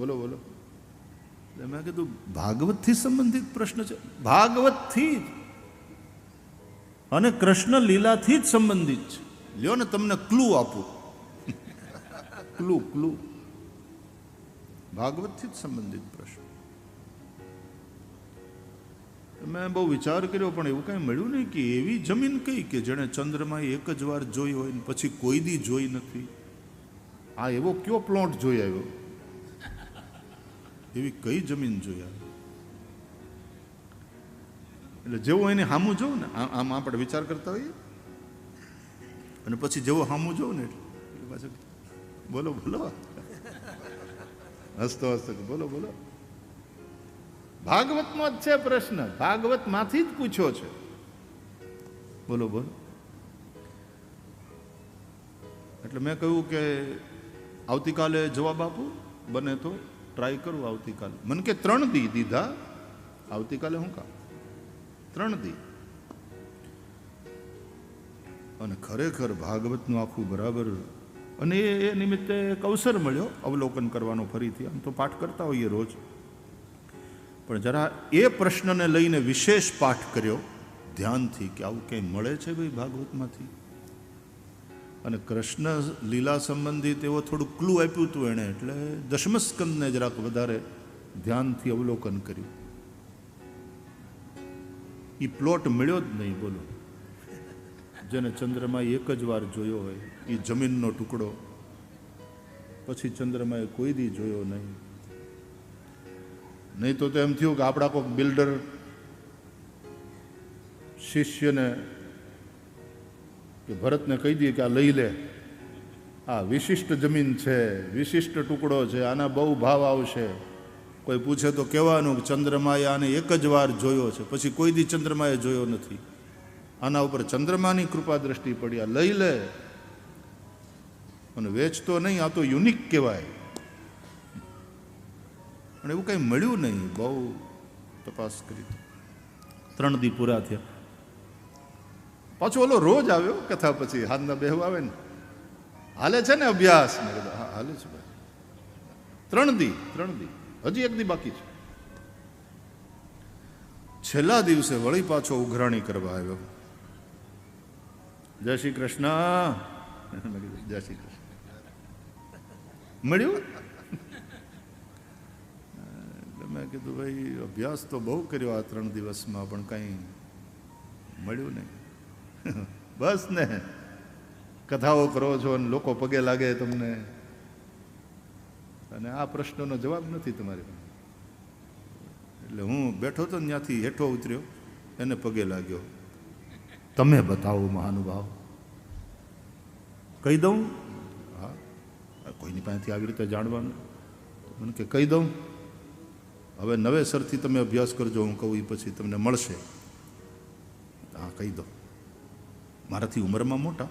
બોલો બોલો. મેં કીધું, ભાગવતથી સંબંધિત પ્રશ્ન છે. ભાગવતથી જ. અને કૃષ્ણ લીલાથી જ સંબંધિત છે. લ્યો ને તમને ક્લુ આપું. ક્લુ ક્લુ ભાગવતથી જ સંબંધિત પ્રશ્ન. મેં બહુ વિચાર કર્યો, પણ એવું કાંઈ મળ્યું નહીં કે એવી જમીન કઈ કે જેણે ચંદ્રમાં એક જ વાર જોઈ હોય ને પછી કોઈ દી જોઈ નથી. આ એવો કયો પ્લોટ જોઈ આવ્યો? એવી કઈ જમીન જોઈ આવ્યો એટલે જેવું એને હામું જોઉં ને આમ આપણે વિચાર કરતા હોઈએ. અને પછી જેવો હામું જોઉં ને એટલે પાછું બોલો બોલો. હસતો હસતો બોલો બોલો. ભાગવતમાં જ છે પ્રશ્ન. ભાગવતમાંથી જ પૂછ્યો છે. બોલો બોલો. એટલે મેં કહ્યું કે આવતીકાલે જવાબ આપું, બને તો. ટ્રાય કરું આવતીકાલે. મને કે ત્રણ દી દીધા, આવતીકાલે હું કામ? ત્રણ દી. અને ખરેખર ભાગવતનું આખું બરાબર અને એ એ નિમિત્તે એક અવસર મળ્યો અવલોકન કરવાનો ફરીથી. આમ તો પાઠ કરતા હોઈએ રોજ. પણ જરા એ પ્રશ્નને લઈને વિશેષ પાઠ કર્યો. ધ્યાનથી કે આવું કંઈ મળે છે ભાઈ ભાગવતમાંથી? અને કૃષ્ણ લીલા સંબંધિત એવો થોડું ક્લુ આપ્યું હતું એણે, એટલે દશમસ્કંદને જરાક વધારે ધ્યાનથી અવલોકન કર્યું. એ પ્લોટ મળ્યો જ નહીં, બોલો. જેને ચંદ્રમાં એક જ વાર જોયો હોય એ જમીનનો ટુકડો. પછી ચંદ્રમાએ કોઈ દી જોયો નહીં. નહીં તો એમ થયું કે આપણા કોઈક બિલ્ડર શિષ્યને કે ભરતને કહી દઈએ કે આ લઈ લે. આ વિશિષ્ટ જમીન છે, વિશિષ્ટ ટુકડો છે, આના બહુ ભાવ આવશે. કોઈ પૂછે તો કહેવાનું કે ચંદ્રમાએ આને એક જ વાર જોયો છે, પછી કોઈ દી ચંદ્રમાએ જોયો નથી. આના ઉપર ચંદ્રમાની કૃપા દ્રષ્ટિ પડી, આ લઈ લે. અને વેચતો નહીં, આ તો યુનિક કહેવાય. અને એવું કંઈ મળ્યું નહીં, બહુ તપાસ કરી. ત્રણ દી પૂરા થયા. પાછો ઓલો રોજ આવ્યો, કથા પછી હાથના બેહવા આવે ને. હાલે છે ને અભ્યાસ? મેં કીધું, હા, હાલે છે ભાઈ. ત્રણ દી ત્રણ દી. હજી એક દી બાકી છે. છેલ્લા દિવસે વળી પાછો ઉઘરાણી કરવા આવ્યો. જય શ્રી કૃષ્ણ. જય શ્રી કૃષ્ણ. મળ્યું? મેં કીધું, ભાઈ, અભ્યાસ તો બહુ કર્યો આ ત્રણ દિવસમાં, પણ કંઈ મળ્યું નહીં. બસ ને. કથાઓ કરો છો અને લોકો પગે લાગે તમને. અને આ પ્રશ્નોનો જવાબ નથી તમારી એટલે હું બેઠો તો ત્યાંથી હેઠો ઉતર્યો, એને પગે લાગ્યો. તમે બતાવો મહાનુભાવ. કહી દઉં? હા. કોઈની પાસેથી આવી રીતે જાણવાનું? મને કે કહી દઉં? હવે નવેસરથી તમે અભ્યાસ કરજો, હું કહું એ પછી તમને મળશે. હા, કહી દો મારાથી ઉંમરમાં મોટા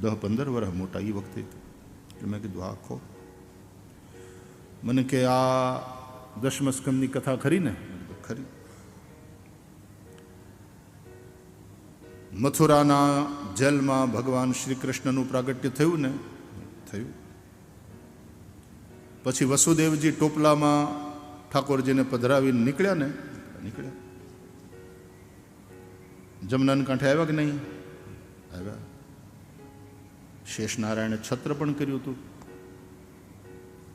દસ પંદર વર્ષ મોટા એ વખતે. એટલે મેં કીધું, આખો. મને કે, આ દશમસ્કમની કથા ખરી ને? ખરી. મથુરાના જેલમાં ભગવાન શ્રી કૃષ્ણનું પ્રાગટ્ય થયું ને, થયું. પછી વસુદેવજી ટોપલામાં ઠાકોરજીને પધરાવીને નીકળ્યા ને, નીકળ્યા. જમનાન કાંઠે આવ્યા કે નહીં? આવ્યા. શેષનારાયણે છત્ર પણ કર્યું હતું.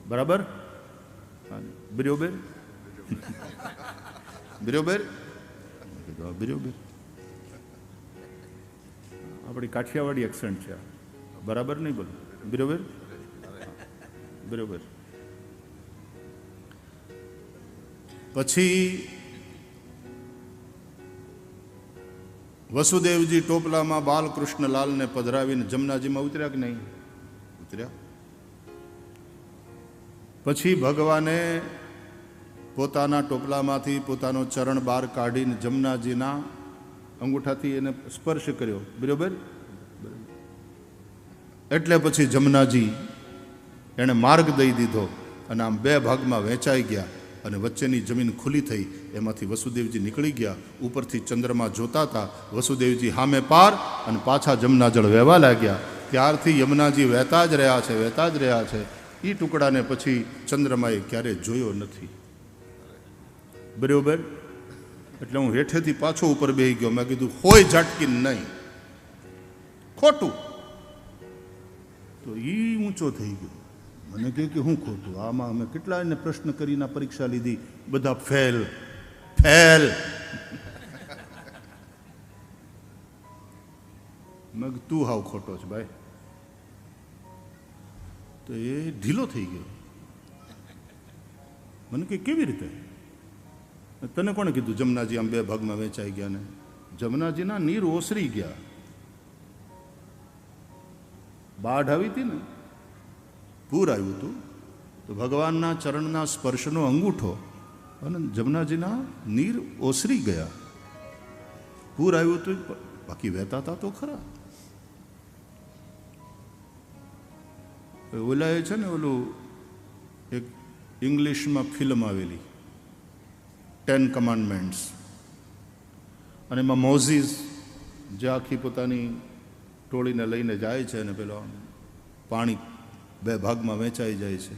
બરાબર? બિરોબેર બિરોબેર બિર્યોબેર આપણી કાઠિયાવાડી એક્સન્ટ છે બરાબર નહીં બોલો? બિરોબર બરોબર પછી વસુદેવજી ટોપલામાં બાલકૃષ્ણલાલને પધરાવીને જમનાજીમાં ઉતર્યા કે નહીં? ઉતર્યા. પછી ભગવાને પોતાના ટોપલામાંથી પોતાનો ચરણ બહાર કાઢીને જમનાજીના અંગૂઠાથી એને સ્પર્શ કર્યો. બરોબર? એટલે પછી જમનાજી એણે માર્ગ દઈ દીધો અને આમ બે ભાગમાં વહેંચાઈ ગયા. અને વચ્ચેની જમીન ખુલ્લી થઈ, એમાંથી વસુદેવજી નીકળી ગયા. ઉપરથી ચંદ્રમાં જોતા હતા, વસુદેવજી, હામે પાર. અને પાછા જમના જળ વહેવા લાગ્યા. ત્યારથી યમુનાજી વહેતા જ રહ્યા છે, વહેતા જ રહ્યા છે. એ ટુકડાને પછી ચંદ્રમાએ ક્યારેય જોયો નથી. બરોબર? એટલે હું હેઠેથી પાછો ઉપર બેહી ગયો. મેં કીધું, હોય ઝાટકી નહીં. ખોટું. તો એ ઊંચો થઈ ગયો. મને કહે કે હું ખોટું? આમાં અમે કેટલા એને પ્રશ્ન કરીને પરીક્ષા લીધી? બધા ફેલ. ફેલ. મેં તું હાવ ખોટો છે ભાઈ. તો એ ઢીલો થઈ ગયો. મને કે કેવી રીતે? તને કોણે કીધું જમનાજી આમ બે ભાગમાં વેચાઈ ગયા ને? જમનાજીના નીર ઓસરી ગયા. બાઢ આવી હતી ને પૂર આવ્યું હતું. તો ભગવાનના ચરણના સ્પર્શનો અંગૂઠો અને જમનાજીના નીર ઓસરી ગયા. પૂર આવ્યું હતું બાકી વહેતા હતા તો ખરા. ઓલા એ છે ને ઓલું એક ઇંગ્લિશમાં ફિલ્મ આવેલી ટેન કમાન્ડમેન્ટ્સ અને એમાં મોઝીસ જે આખી પોતાની ટોળીને લઈને જાય છે અને પેલો પાણી બે ભાગમાં વેચાઈ જાય છે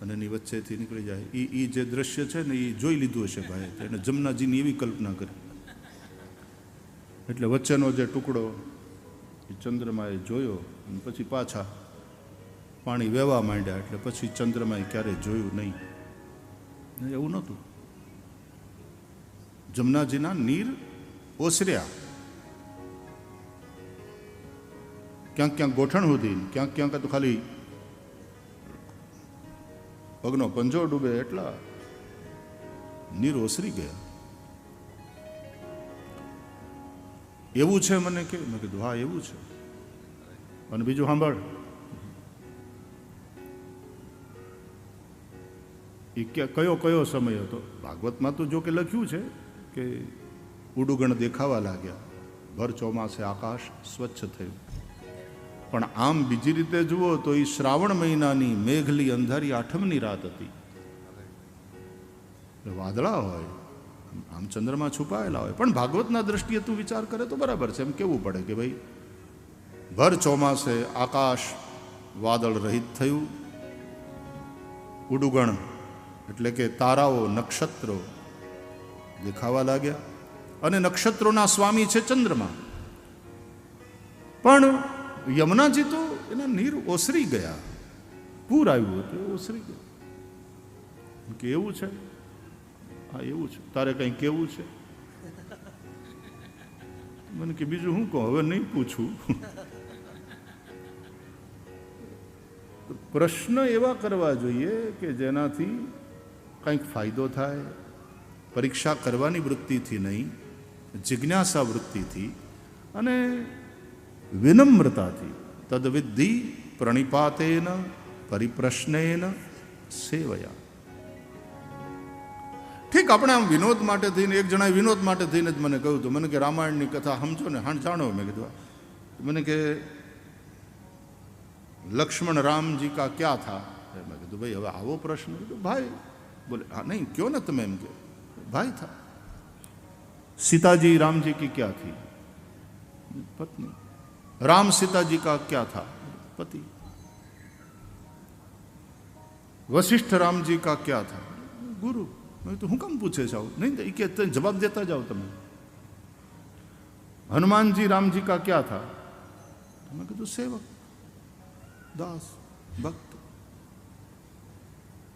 અને એની વચ્ચેથી નીકળી જાય. એ એ જે દ્રશ્ય છે ને એ જોઈ લીધું હશે ભાઈ એને જમનાજીની એવી કલ્પના કરી. એટલે વચ્ચેનો જે ટુકડો, એ ચંદ્રમાએ જોયો અને પછી પાછા પાણી વહેવા માંડ્યા. એટલે પછી ચંદ્રમાએ ક્યારેય જોયું નહીં. એવું નહોતું. જમનાજીના નીર ઓસર્યા. ક્યાંક ક્યાંક ગોઠણ સુધી, ક્યાંક ક્યાંક તો ખાલી પગનો પંજો ડૂબે એટલા નીર ઓસરી ગયા. એવું છે મને કે? મેં કીધું, હા, એવું છે. અને બીજું સાંભળ. એ કયો કયો સમય હતો? ભાગવતમાં તો જો કે લખ્યું છે કે ઉડુગણ દેખાવા લાગ્યા. ભર ચોમાસે આકાશ સ્વચ્છ થયું. પણ આમ બીજી રીતે જુઓ તો એ શ્રાવણ મહિનાની મેઘલી અંધારી આઠમની રાત હતી. વાદળા હોય આમ ચંદ્રમાં છુપાયેલા હોય, પણ ભાગવતના દ્રષ્ટિએ તું વિચાર કરે તો બરાબર છે, એમ કેવું પડે કે ભાઈ, ભર ચોમાસે આકાશ વાદળ રહિત થયું, ઉડુગણ એટલે કે તારાઓ નક્ષત્રો દેખાવા લાગ્યા, અને નક્ષત્રોના સ્વામી છે ચંદ્રમા. પણ યમુનાજી તો એના નીર ઓસરી ગયા. પૂર આવ્યું હતું ઓસરી ગયા. કે એવું છે? હા, એવું છે. તારે કંઈ કેવું છે? મને કે બીજું હું કહું? હવે નહીં પૂછું. પ્રશ્ન એવા કરવા જોઈએ કે જેનાથી કંઈક ફાયદો થાય, પરીક્ષા કરવાની વૃત્તિથી નહીં, જિજ્ઞાસા વૃત્તિથી. અને વિનમ્રતાથી તદવિદ્ધિ પ્રણિપાતેન પરિપ્રશ્નેન સેવયા ઠીક આપણે આમ વિનોદ માટે થઈને, એક જણાએ વિનોદ માટે થઈને જ મને કહ્યું હતું. મને કે, રામાયણની કથા સમજો ને હાણ જાણો. મેં કીધું મને કે, લક્ષ્મણ રામજી કા ક્યાં થા? મેં કીધું, ભાઈ, હવે આવો પ્રશ્ન. ભાઈ, બોલે, હા, નહીં, કયો ને તમે એમ કે? ભાઈ થા. સીતાજી રામજી કી ક્યાં થી? પત્ની. राम सीता जी का क्या था? पति। वशिष्ठ राम जी का क्या था? गुरु। मैं तो हुक्म पूछे जाओ। नहीं तो कहते तो जवाब देता जाओ तुम्हें। हनुमान जी राम जी का क्या था? तो मैं कहते सेवक। दास। भक्त।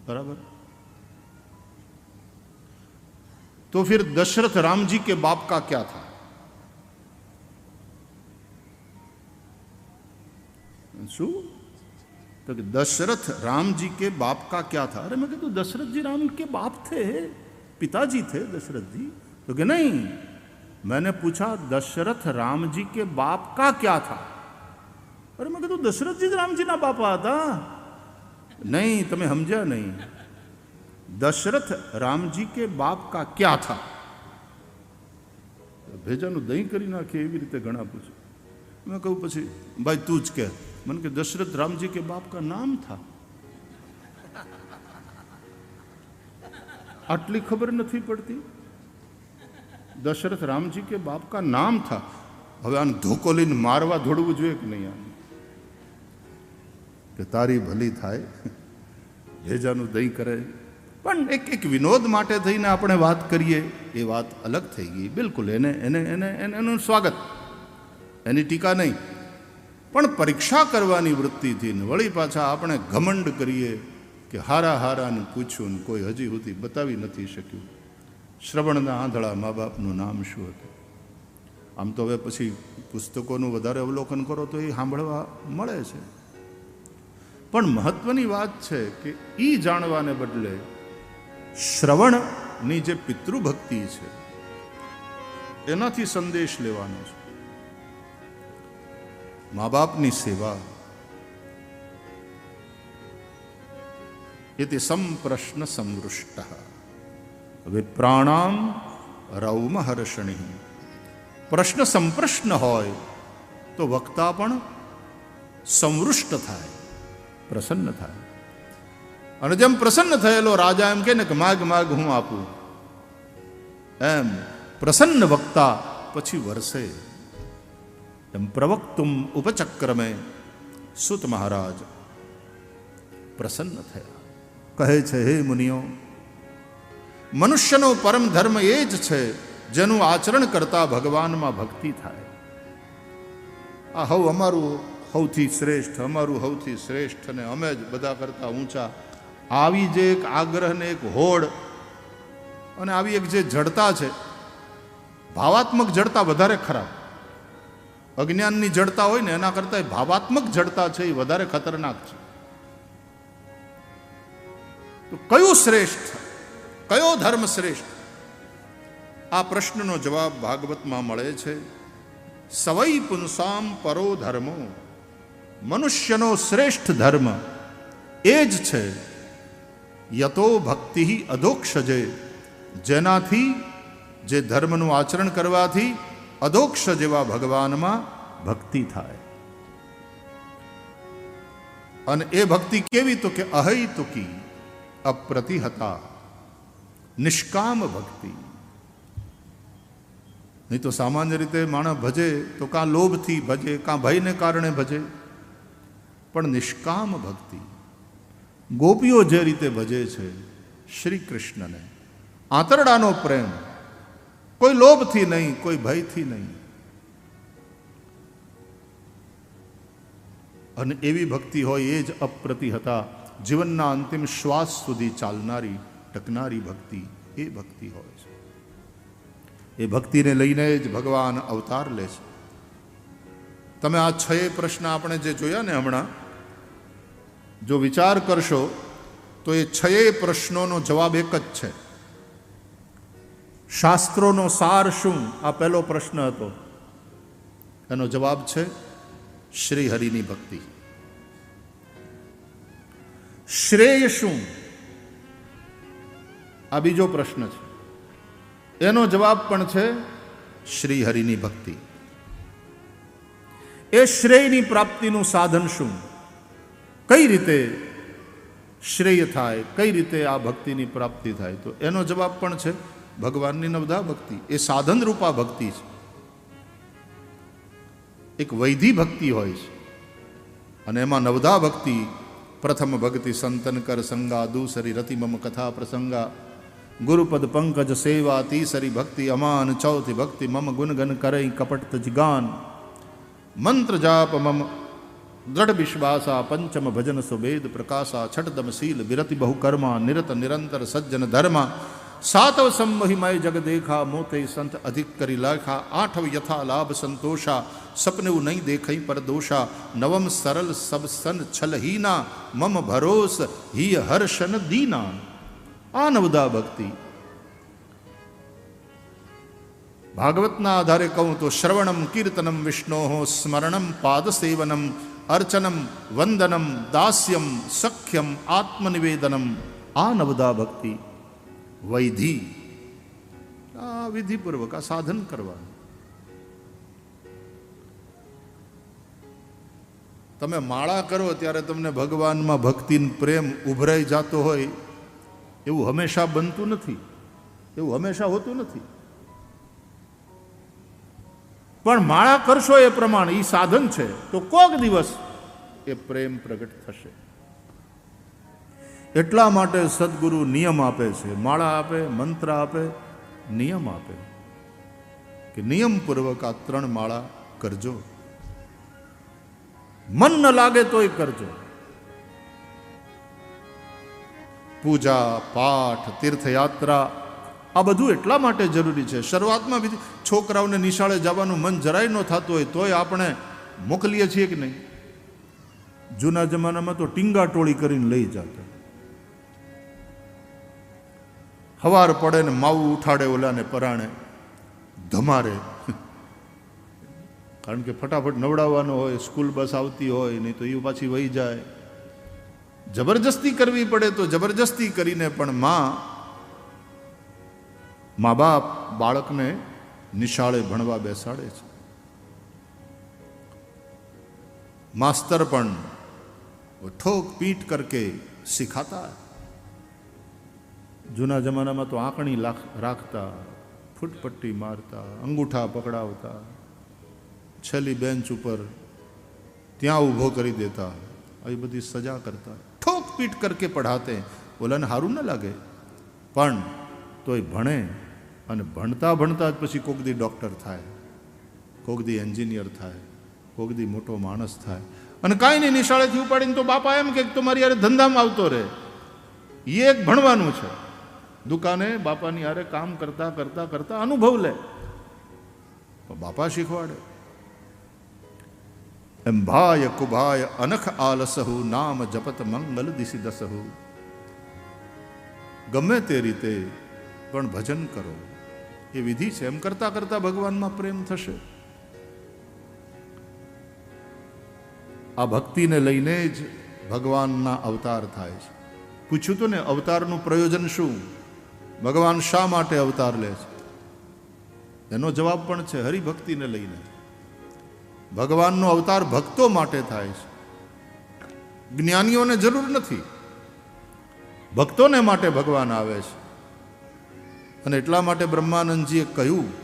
बराबर। तो फिर दशरथ राम जी के बाप का क्या था? शू तो कि दशरथ राम जी के बाप का क्या था अरे मैं कहता हूं, दशरथ जी राम के बाप थे पिताजी थे दशरथ जी तो कि नहीं मैंने पूछा दशरथ राम जी के बाप का क्या था अरे मैं कहता हूं, दशरथ जी राम जी ना बापा था नहीं તમે સમજ્યા નહીં દશરથ રામજી કે બાપ કા ક્યા થા ભેજાનું દહીં કરી નાખે એવી રીતે ઘણા પૂછે મેં કહું પછી ભાઈ તું જ કે મને કે દશરથ રામજી કે बाप का નામ થા આટલી ખબર નથી પડતી દશરથ રામજી કે બાપ કા નામ થા હવે આને ધોકો લઈને મારવા ધોડવું જોઈએ કે નહીં આને કે તારી ભલી થાય ભેજાનું દહીં કરે પણ એક એક વિનોદ માટે થઈને આપણે વાત કરીએ એ વાત અલગ થઈ ગઈ બિલકુલ એને એને એને એને એનું સ્વાગત એની ટીકા નહીં પણ પરીક્ષા કરવાની વૃત્તિથી ને વળી પાછા આપણે ઘમંડ કરીએ કે હારા હારાને પૂછ્યું ને કોઈ હજી સુધી બતાવી નથી શક્યું. શ્રવણના આંધળા મા બાપનું નામ શું હતું? આમ તો હવે પછી પુસ્તકોનું વધારે અવલોકન કરો તો એ સાંભળવા મળે છે. પણ મહત્વની વાત છે કે એ જાણવાને બદલે શ્રવણની જે પિતૃભક્તિ છે, એનાથી સંદેશ લેવાનો છે. મા બાપની સેવા. એ સંપ્રશ્ન સંવૃષ્ટ વિપ્રાણામ રૌમ હર્ષણી. પ્રશ્ન સંપ્રશ્ન હોય તો વક્તા પણ સંવૃષ્ટ થાય, પ્રસન્ન થાય. અને જેમ પ્રસન્ન થયેલો રાજા એમ કે ને કે માગ માગ હું આપું. એમ પ્રસન્ન વક્તા પછી વરસે. એમ પ્રવક્તુમ ઉપચક્રમે. સુત મહારાજ, પ્રસન્ન થયા. કહે છે, હે મુનિઓ, મનુષ્યનો પરમ ધર્મ એ જ છે, જેનું આચરણ કરતા ભગવાનમાં ભક્તિ થાય. આ હવ અમારું સૌથી શ્રેષ્ઠ, અમારું સૌથી શ્રેષ્ઠ અને અમે જ બધા કરતા ઊંચા. આવી જે એક આગ્રહ ને એક હોડ અને આવી એક જે જડતા છે, ભાવાત્મક જડતા વધારે ખરાબ. અજ્ઞાનની જડતા હોય ને એના કરતાં ભાવાત્મક જડતા છે, એ વધારે ખતરનાક છે. તો કયું શ્રેષ્ઠ? કયો ધર્મ શ્રેષ્ઠ? આ પ્રશ્નનો જવાબ ભાગવતમાં મળે છે. સવૈ પુંસામ પરો ધર્મો. મનુષ્યનો શ્રેષ્ઠ ધર્મ એ જ છે. યતો ભક્તિ અધોક્ષજે. જેનાથી, જે ધર્મનું આચરણ કરવાથી અધોક્ષ જેવા ભગવાનમાં ભક્તિ થાય. અને એ ભક્તિ કેવી તો કે અહૈતુકી અપ્રતિહતા. નિષ્કામ ભક્તિ. નહીં તો સામાન્ય રીતે માણસ ભજે તો કાં લોભથી ભજે, કાં ભયને કારણે ભજે. પણ નિષ્કામ ભક્તિ. ગોપીઓ જે રીતે ભજે છે શ્રી કૃષ્ણને, આંતરડાનો પ્રેમ કોઈ લોભથી નહીં, કોઈ ભયથી નહીં. અને એવી ભક્તિ હોય એ જ અપ્રતિહતા. જીવનના અંતિમ શ્વાસ સુધી ચાલનારી, ટકનારી ભક્તિ એ ભક્તિ હોય છે. એ ભક્તિને લઈને જ ભગવાન અવતાર લે છે. તમે આ છ પ્રશ્ન આપણે જે જોયા ને હમણાં, જો વિચાર કરશો, તો એ છ પ્રશ્નોનો જવાબ એક જ છે. શાસ્ત્રોનો સાર શું? આ પહેલો પ્રશ્ન હતો. એનો જવાબ છે શ્રી હરિની ભક્તિ. શ્રેય શું? આ બીજો પ્રશ્ન છે. એનો જવાબ પણ છે શ્રી હરિની ભક્તિ. એ શ્રેયની પ્રાપ્તિનું સાધન શું? કઈ રીતે શ્રેય થાય? કઈ રીતે આ ભક્તિની પ્રાપ્તિ થાય? તો એનો જવાબ પણ છે ભગવાનની નવધા ભક્તિ. એ સાધન રૂપા ભક્તિ છે. એક વૈધિ ભક્તિ હોય છે. અને એમાં નવધા ભક્તિ, પ્રથમ ભક્તિ સંતન કર સંગા, દૂસરી રતિ મમ કથા પ્રસંગા, ગુરુપદ પંકજ સેવા, તીસરી ભક્તિ અમાન, ચૌથી ભક્તિ મમ ગુનગન કરઈ કપટ તજગાન મંત્ર જાપ મમ દ્રઢ વિશ્વાસા, પંચમ ભજન સુભેદ પ્રકાશા છઠદમ શીલ વિરતિ બહુ કર્મા નિરત નિરંતર સજ્જન ધર્મા સાતવ સંમહિમાય જગ દેખા મોતે સંત અધિક કરી લાખા આઠવ યથા લાભ સંતોષા સપનેવું નહીં દેખઈ પર દોષા નવમ સરલ સબ સન છલહીના મમ ભરોસ હિય હર્ષન દીના આ નવદા ભક્તિ ભાગવતના આધારે કહું તો શ્રવણમ કીર્તનમ વિષ્ણો સ્મરણમ પાદસેવનમ અર્ચનમ વંદનમ દાસ્યમ સખ્યમ આત્મનિવેદનમ આ નવદા ભક્તિ વૈધિ. આ વિધિપૂર્વક, આ સાધન કરવાનું તમે માળા કરો ત્યારે તમને ભગવાનમાં ભક્તિ પ્રેમ ઉભરાઈ જતો હોય. એવું હંમેશા બનતું નથી. એવું હંમેશા હોતું નથી. પણ માળા કરશો એ પ્રમાણે એ સાધન છે, તો કોક દિવસ એ પ્રેમ પ્રગટ થશે. એટલા માટે સદગુરુ નિયમ આપે છે. માળા આપે, મંત્ર આપે, નિયમ આપે. કે નિયમપૂર્વક આ ત્રણ માળા કરજો. મન ન લાગે તોય કરજો. પૂજા, પાઠ, તીર્થયાત્રા, આ બધું એટલા માટે જરૂરી છે. શરૂઆતમાં બીજી છોકરાઓને નિશાળે જવાનું મન જરાય ન થતું હોય તોય આપણે મોકલીએ છીએ કે નહીં? જૂના જમાનામાં તો ટીંગા ટોળી કરીને લઈ જતા. હવાર પડે ને માવું ઉઠાડે ઓલાને પરાણે. ધમારે. કારણ કે ફટાફટ નવડાવવાનો હોય, સ્કૂલ બસ આવતી હોય, નહીં તો એ પાછી વહી જાય. જબરજસ્તી કરવી પડે તો જબરજસ્તી કરીને પણ મા મા બાપ બાળકને નિશાળે ભણવા બેસાડે છે. માસ્તર પણ ઠોક પીટ કરકે સિખાતા જૂના જમાનામાં તો આંકણી લાખ- રાખતા, ફૂટપટ્ટી મારતા, અંગૂઠા પકડાવતા, છેલ્લી બેન્ચ ઉપર ત્યાં ઊભો કરી દેતા, આવી બધી સજા કરતા. ઠોક પીટ કરકે પઢાતે. ઓલાને સારું ન લાગે. પણ તોય ભણે અને ભણતા ભણતા જ પછી કોક દી ડૉક્ટર થાય, કોક દી એન્જિનિયર થાય, કોક દી મોટો માણસ થાય. અને કાંઈ નહીં, નિશાળેથી ઉપાડીને તો બાપા એમ કે તમારી યારે ધંધામાં આવતો રહે. એ એક ભણવાનું છે. દુકાને બાપાની હારે કામ કરતા કરતા કરતા અનુભવ લે. બાપા શીખવાડે. એમ ભાય કુભાય અનખ આલસહુ, નામ જપત મંગલ દિશી દસહુ. ગમે તે રીતે પણ ભજન કરો. એ વિધિ છે. એમ કરતા કરતા ભગવાનમાં પ્રેમ થશે. આ ભક્તિને લઈને જ ભગવાનના અવતાર થાય છે. પૂછ્યું તું ને, અવતારનું પ્રયોજન શું? ભગવાન શા માટે અવતાર લે છે? એનો જવાબ પણ છે હરિભક્તિને લઈને. ભગવાનનો અવતાર ભક્તો માટે થાય છે. જ્ઞાનીઓને જરૂર નથી. ભક્તોને માટે ભગવાન આવે છે. અને એટલા માટે બ્રહ્માનંદજીએ કહ્યું